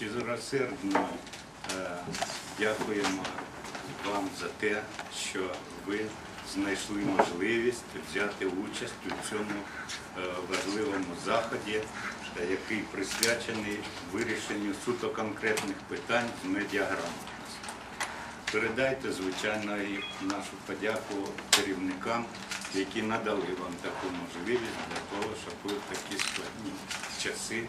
щиросердно е, дякуємо вам за те, що ви знайшли можливість взяти участь у цьому е, важливому заході, е, який присвячений вирішенню суто конкретних питань з медіаграмотності. Передайте, звичайно, і нашу подяку керівникам, які надали вам таку можливість для того, щоб ви в такі складні часи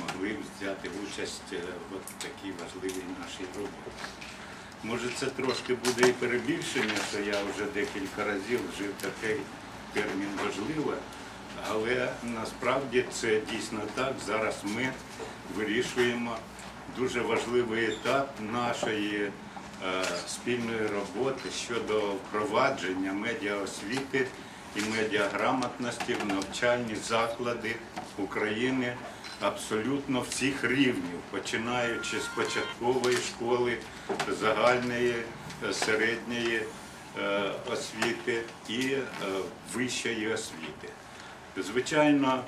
могли взяти участь е, в такій важливій нашій роботі. Може, це трошки буде і перебільшення, що я вже декілька разів вжив такий термін важливо, але насправді це дійсно так. Зараз ми вирішуємо дуже важливий етап нашої е, спільної роботи щодо впровадження медіаосвіти і медіаграмотності в навчальні заклади України абсолютно всіх рівнів, починаючи з початкової школи, загальної, е, середньої е, освіти і е, вищої освіти. Звичайно,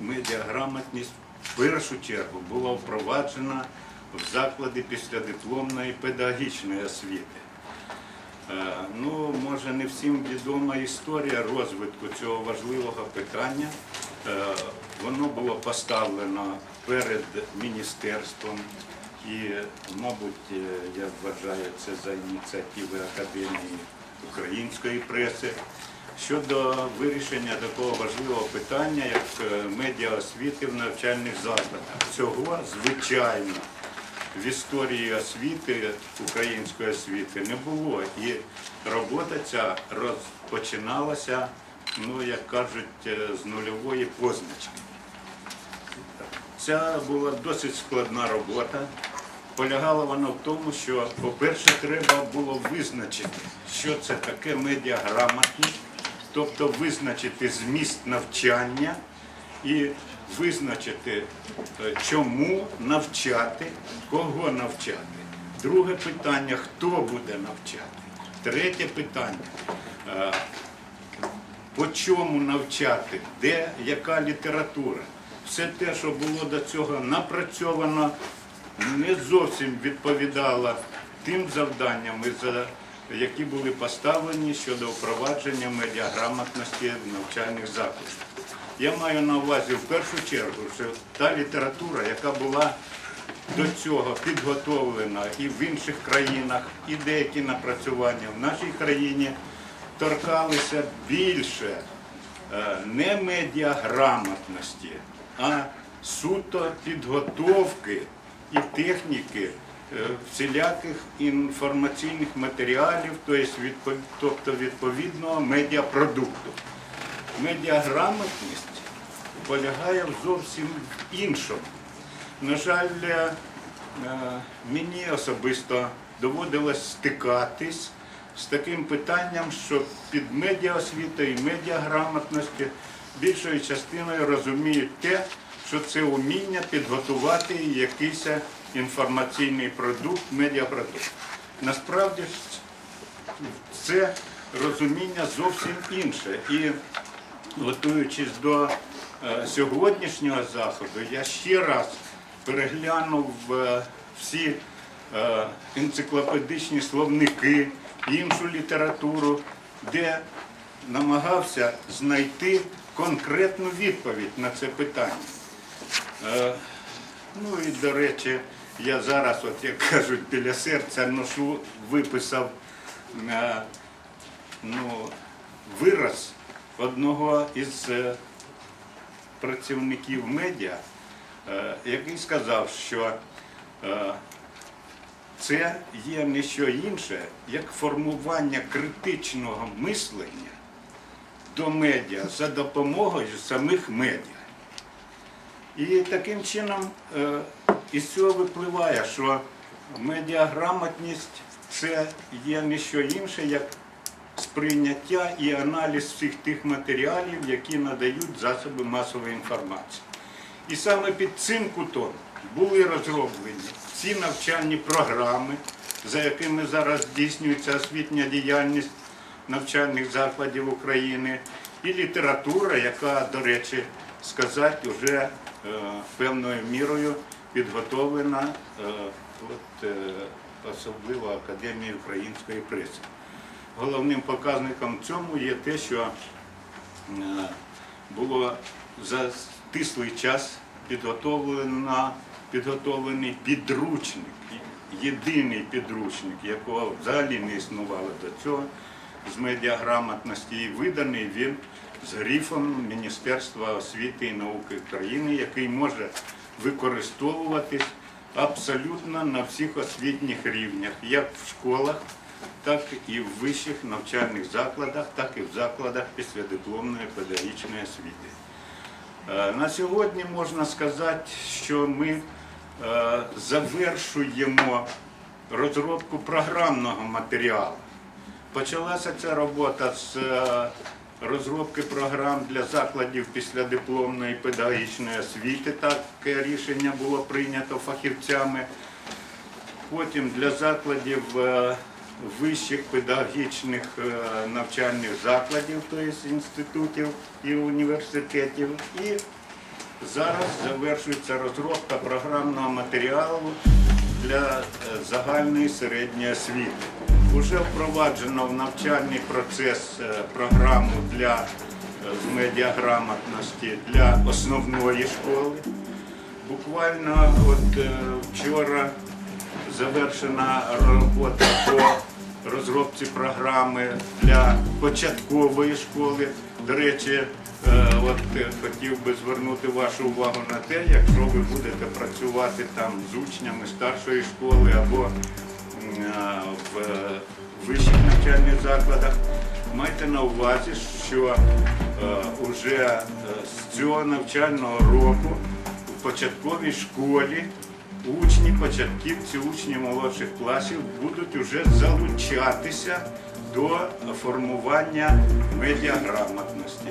медіаграмотність в першу чергу була впроваджена в заклади післядипломної педагогічної освіти. Ну, може, не всім відома історія розвитку цього важливого питання. Е, Воно було поставлено перед міністерством і, мабуть, е, я вважаю це за ініціативи Академії української преси щодо вирішення такого важливого питання, як е, медіаосвіти в навчальних закладах. Цього, звичайно, в історії освіти, української освіти не було. І робота ця розпочиналася, ну, як кажуть, е, з нульової позначки. Ця була досить складна робота. Полягала вона в тому, що, по-перше, треба було визначити, що це таке медіаграмотність, тобто визначити зміст навчання і визначити, е, чому навчати, кого навчати. Друге питання, хто буде навчати. Третє питання, е, по чому навчати, де яка література. Все те, що було до цього напрацьовано, не зовсім відповідало тим завданням, які були поставлені щодо впровадження медіаграмотності навчальних закладах. Я маю на увазі в першу чергу, що та література, яка була до цього підготовлена і в інших країнах, і деякі напрацювання в нашій країні торкалися більше е, не медіаграмотності, а суто підготовки і техніки е, всіляких інформаційних матеріалів, тобто відповідного медіапродукту. Медіаграмотність полягає в зовсім іншому. На жаль, е, мені особисто доводилось стикатись з таким питанням, що під медіаосвітою і медіаграмотності більшою частиною розуміють те, що це уміння підготувати якийсь інформаційний продукт, медіапродукт. Насправді це розуміння зовсім інше. І готуючись до е, сьогоднішнього заходу, я ще раз переглянув е, всі енциклопедичні словники, іншу літературу, де намагався знайти конкретну відповідь на це питання. Е, Ну і до речі, я зараз, от як кажуть, біля серця ношу, виписав е, ну, вираз одного із е, працівників медіа, е, який сказав, що е, це є не що інше, як формування критичного мислення до медіа за допомогою самих медіа. І таким чином е, із цього випливає, що медіаграмотність це є не що інше, як сприйняття і аналіз всіх тих матеріалів, які надають засоби масової інформації. І саме під цим кутом були розроблені ці навчальні програми, за якими зараз здійснюється освітня діяльність навчальних закладів України, і література, яка, до речі, сказати, вже е, певною мірою підготовлена е, от, е, особливо Академією української преси. Головним показником цьому є те, що було за стислий час підготовлено, підготовлений підручник, єдиний підручник, якого взагалі не існувало до цього, з медіаграмотності, і виданий він з грифом Міністерства освіти і науки України, який може використовуватись абсолютно на всіх освітніх рівнях, як в школах, так і в вищих навчальних закладах, так і в закладах післядипломної педагогічної освіти. Е, На сьогодні можна сказати, що ми е, завершуємо розробку програмного матеріалу. Почалася ця робота з е, розробки програм для закладів післядипломної педагогічної освіти. Таке рішення було прийнято фахівцями. Потім для закладів вищих педагогічних е, навчальних закладів, тобто інститутів і університетів. І зараз завершується розробка програмного матеріалу для е, загальної середньої освіти. Уже впроваджено в навчальний процес е, програму для з медіаграмотності для основної школи. Буквально от вчора завершена робота по розробці програми для початкової школи. До речі, е, от е, хотів би звернути вашу увагу на те, якщо ви будете працювати там з учнями старшої школи або е, в вищих навчальних закладах, майте на увазі, що е, уже е, з цього навчального року в початковій школі учні, початківці, учні молодших класів будуть вже залучатися до формування медіаграмотності.